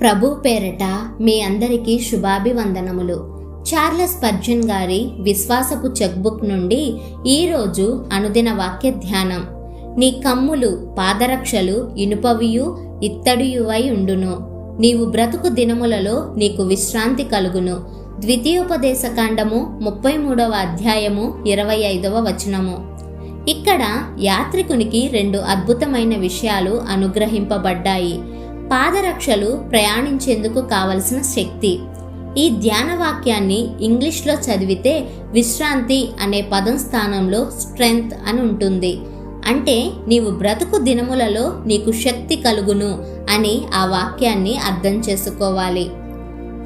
ప్రభు పేరట మీ అందరికీ శుభాభివందనములు. చార్లెస్ పర్జన్ గారి విశ్వాసపు చెక్బుక్ నుండి ఈరోజు అనుదిన వాక్య ధ్యానం. నీ కమ్ములు పాదరక్షలు ఇనుపవియు ఇత్తడియువై ఉండును. నీవు బ్రతుకు దినములలో నీకు విశ్రాంతి కలుగును. ద్వితీయోపదేశ కాండము ముప్పై మూడవ అధ్యాయము ఇరవై ఐదవ వచనము. ఇక్కడ యాత్రికునికి రెండు అద్భుతమైన విషయాలు అనుగ్రహింపబడ్డాయి. పాదరక్షలు ప్రయాణించేందుకు కావలసిన శక్తి. ఈ ధ్యాన వాక్యాన్ని ఇంగ్లీష్లో చదివితే విశ్రాంతి అనే పదం స్థానంలో స్ట్రెంగ్త్ అని ఉంటుంది. అంటే నీవు బ్రతుకు దినములలో నీకు శక్తి కలుగును అని ఆ వాక్యాన్ని అర్థం చేసుకోవాలి.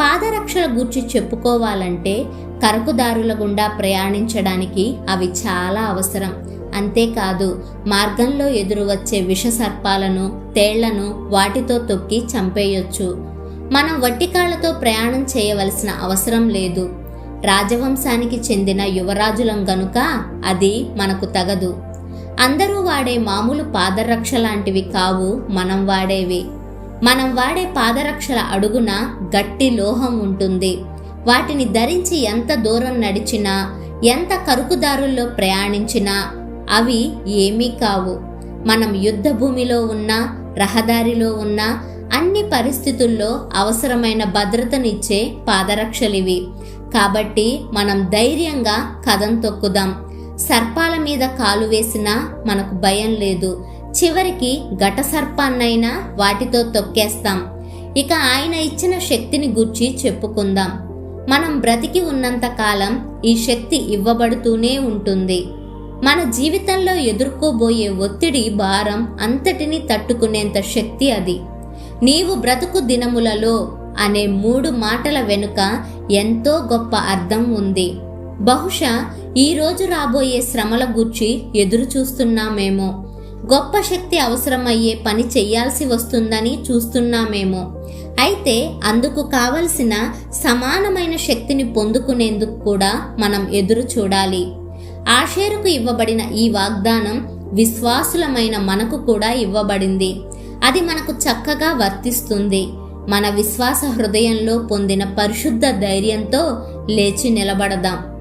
పాదరక్షల గూర్చి చెప్పుకోవాలంటే కరకుదారుల గుండా ప్రయాణించడానికి అవి చాలా అవసరం. అంతేకాదు మార్గంలో ఎదురు వచ్చే విష సర్పాలను తేళ్ళను వాటితో తొక్కి చంపేయొచ్చు. మనం వట్టికాళ్ళతో ప్రయాణం చేయవలసిన అవసరం లేదు. రాజవంశానికి చెందిన యువరాజులం గనుక అది మనకు తగదు. అందరూ వాడే మామూలు పాదరక్ష లాంటివి కావు మనం వాడేవి. మనం వాడే పాదరక్షల అడుగున గట్టి లోహం ఉంటుంది. వాటిని ధరించి ఎంత దూరం నడిచినా ఎంత కరుకుదారుల్లో ప్రయాణించినా అవి ఏమీ కావు. మనం యుద్ధ భూమిలో ఉన్నా రహదారిలో ఉన్నా అన్ని పరిస్థితుల్లో అవసరమైన భద్రతనిచ్చే పాదరక్షలివి. కాబట్టి మనం ధైర్యంగా కథం తొక్కుదాం. సర్పాల మీద కాలు వేసినా మనకు భయం లేదు. చివరికి ఘట సర్పాన్నైనా వాటితో తొక్కేస్తాం. ఇక ఆయన ఇచ్చిన శక్తిని గుర్చి చెప్పుకుందాం. మనం బ్రతికి ఉన్నంత కాలం ఈ శక్తి ఇవ్వబడుతూనే ఉంటుంది. మన జీవితంలో ఎదుర్కోబోయే ఒత్తిడి భారం అంతటిని తట్టుకునేంత శక్తి అది. నీవు బ్రతుకు దినములలో అనే మూడు మాటల వెనుక ఎంతో గొప్ప అర్థం ఉంది. బహుశా ఈరోజు రాబోయే శ్రమల గూర్చి ఎదురు చూస్తున్నామేమో. గొప్ప శక్తి అవసరమయ్యే పని చెయ్యాల్సి వస్తుందని చూస్తున్నామేమో. అయితే అందుకు కావలసిన సమానమైన శక్తిని పొందుకునేందుకు కూడా మనం ఎదురు చూడాలి. ఆషేరుకు ఇవ్వబడిన ఈ వాగ్దానం విశ్వాసులమైన మనకు కూడా ఇవ్వబడింది. అది మనకు చక్కగా వర్తిస్తుంది. మన విశ్వాస హృదయంలో పొందిన పరిశుద్ధ ధైర్యంతో లేచి నిలబడదాం.